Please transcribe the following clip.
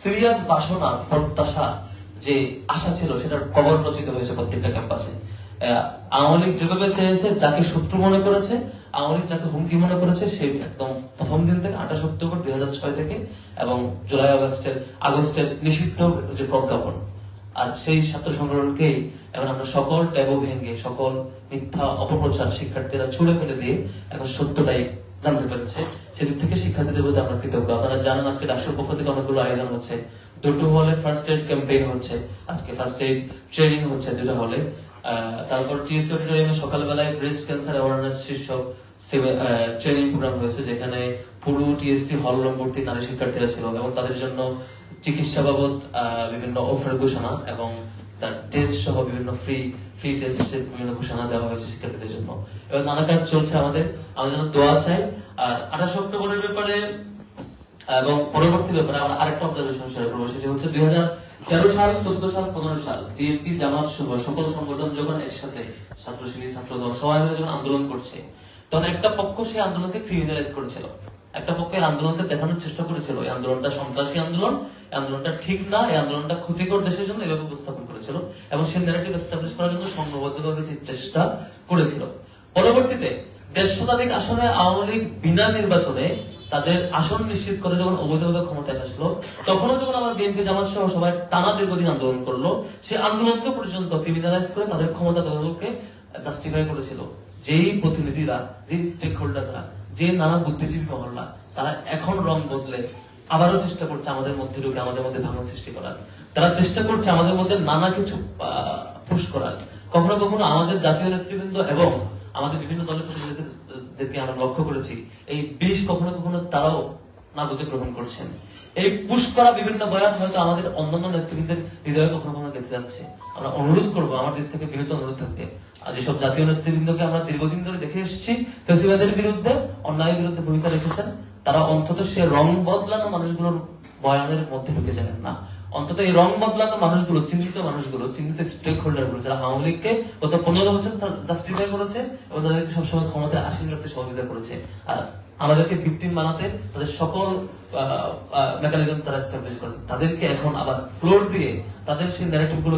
Serious বাসনা প্রত্যাশা যে আশা ছিল, সেটার কবর রচিত হয়েছে প্রত্যেকটা ক্যাম্পাসে। আওয়ামী লীগ যেভাবে চেয়েছে, যাকে শত্রু মনে করেছে, আওয়ামী লীগ যাকে হুমকি মনে করেছে, সে একদম প্রথম দিন থেকে আঠাশ অক্টোবর দুই হাজার ছয় থেকে এবং জুলাই আগস্টের আগস্টের নিষিদ্ধ যে প্রজ্ঞাপন। আর সেই ছাত্র সংগঠনকেই এখন আমরা সকল ট্যাবু ভেঙে, সকল মিথ্যা অপপ্রচার শিক্ষার্থীরা ছুড়ে ফেলে দিয়ে এখন সত্যটাই জানতে পেরেছে। সেদিক থেকে শিক্ষার্থীদের প্রতি আমরা কৃতজ্ঞ। আপনারা জানেন আজকে রাষ্ট্রের পক্ষ থেকে অনেকগুলো আয়োজন হচ্ছে। দুটো হলে ফার্স্ট এড ক্যাম্পেইন হচ্ছে। আজকে ফার্স্ট এড ট্রেনিং হচ্ছে দুটো হলে। তারপর টিএসসি অডিটোরিয়ামে সকালবেলায় ব্রেস্ট ক্যান্সার অ্যাওয়ারনেস শীর্ষক ট্রেনিং প্রোগ্রাম হয়েছে, যেখানে পুরো টিএসসি হল নম্বরটি নারী শিক্ষার্থীরা ছিল এবং তাদের জন্য চিকিৎসা বাবদ বিভিন্ন অফার ঘোষণা এবং তার টেস্ট সহ বিভিন্ন ফ্রি ফ্রি টেস্ট বিভিন্ন ঘোষণা দেওয়া হয়েছে শিক্ষার্থীদের নানা কাজ চলছে আমাদের। আমরা যেন দোয়া চাই। আর আঠাশ অক্টোবরের ব্যাপারে, এবং পরবর্তী ব্যাপারে আমরা আরেকটা অবজারভেশন শেয়ার করব। সেটি হচ্ছে দুই তেরো সাল, চোদ্দ সাল, পনেরো সাল, বিএনপি জামাত সহ সকল সংগঠন যখন একসাথে ছাত্র শিবির ছাত্র দল সবাই মিলে যখন আন্দোলন করছে, তখন একটা পক্ষ সেই আন্দোলনকে ক্রিমিনালাইজ করেছিল। একটা পক্ষ আন্দোলনকে দেখানোর চেষ্টা করেছিল। এই আন্দোলনটা সন্ত্রাসী আন্দোলন আন্দোলনটা ঠিক না, এই আন্দোলনটা ক্ষতিকর দেশের জন্য এভাবে উপস্থাপন করেছিল এবং সেই ন্যারেটিভ এস্টাবলিশ করার জন্য সংঘবদ্ধভাবে চেষ্টা করেছিল। পরবর্তীতে দেশ শতাধিক আসনে আওয়ামী লীগ বিনা নির্বাচনে তাদের আসন নিশ্চিত করে যখন অবৈধভাবে ক্ষমতায় আসলো, তখনও যখন আমার বিএনপি জামাত সহ সবাই টানা দীর্ঘদিন আন্দোলন করল, সেই আন্দোলনকে পর্যন্ত ক্রিমিনালাইজ করে তাদের ক্ষমতা দখলকে জাস্টিফাই করেছিল। যেই প্রতিনিধিরা যে স্টেক হোল্ডাররা যে নানা বুদ্ধিজীবী মহল্লা, তারা এখন রং বদলে আবারও চেষ্টা করছে আমাদের মধ্যে ঢুকে, আমাদের মধ্যে ভাঙন সৃষ্টি করার। তারা চেষ্টা করছে আমাদের মধ্যে নানা কিছু পুশ করার। কখনো কখনো আমাদের জাতীয় নেতৃবৃন্দ এবং আমাদের বিভিন্ন দলের প্রতিনিধিদেরকে আমরা লক্ষ্য করেছি। এই বিষ কখনো কখনো তারাও না বুঝে গ্রহণ করছেন। এই পুশ করা বিভিন্ন বয়ান হয়তো আমাদের অন্যান্য নেতৃবৃন্দের হৃদয়ে কখনো কখনো গেঁথে যাচ্ছে। আমরা অনুরোধ করব, আমার দিক থেকে বিনীত অনুরোধ থাকবে। আর যেসব জাতীয় নেতৃবৃন্দকে আমরা দীর্ঘদিন ধরে দেখে এসেছি, ফেসিবাদের বিরুদ্ধে, অন্যায়ের বিরুদ্ধে ভূমিকা রেখেছেন, তারা অন্তত সে রং বদলানো মানুষগুলোর বয়ানের মধ্যে ঢুকে যাবেন না। অন্তত এই রং বদলানো মানুষগুলো চিহ্নিত মানুষগুলো চিহ্নিত স্টেক হোল্ডারগুলো যারা আওয়ামী লীগকে গত পনেরো বছর জাস্টিফাই করেছে এবং তাদেরকে সবসময় ক্ষমতায় আসীন রাখতে সহযোগিতা করেছে। আর আমাদেরকে ভিকটিম বানাতে তাদের সকল মেকানিজম তারা এস্টাবলিশ করেছে। তাদেরকে এখন আবার ফ্লোর দিয়ে তাদের সেই ন্যারেটিভগুলো